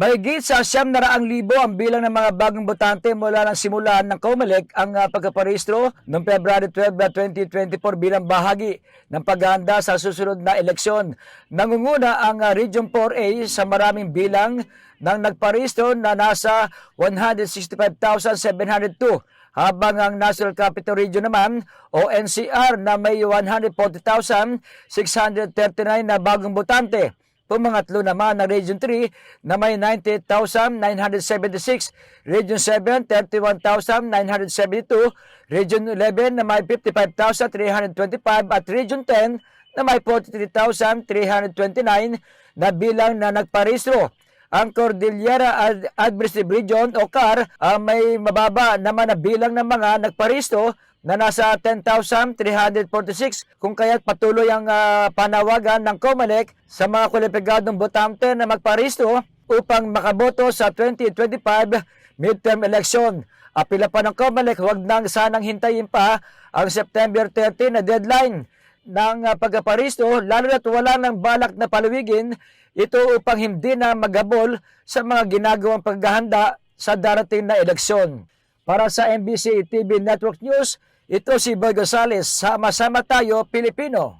Mahigit sa siyam na raang libo ang bilang ng mga bagong botante mula ng simulan ng COMELEC ang uh, pagkaparehistro noong February 12, 2024 bilang bahagi ng paghahanda sa susunod na eleksyon. Nangunguna ang uh, Region 4A sa maraming bilang ng nagparehistro na nasa 165,702 habang ang National Capital Region naman o NCR na may 140,639 na bagong botante. Pumangatlo naman ang Region 3 na may 98,976, Region 7 31,972, Region 11 na may 55,325 at Region 10 na may 43,329 na bilang na nagparehistro. Ang Cordillera Ad- Administrative Region o CAR ah, may mababa naman na bilang ng mga nagparehistro na nasa 10,346 kung kaya't patuloy ang ah, panawagan ng COMELEC sa mga kwalipikadong botante na magparehistro upang makaboto sa 2025 midterm election. Apila pa ng COMELEC, huwag nang sanang hintayin pa ang September 30 na deadline ng uh, pagkaparisto lalo na't wala ng balak na paluwigin ito upang hindi na magabol sa mga ginagawang paghahanda sa darating na eleksyon. Para sa MBC TV Network News, ito si Boy Gonzales. Sama-sama tayo, Pilipino.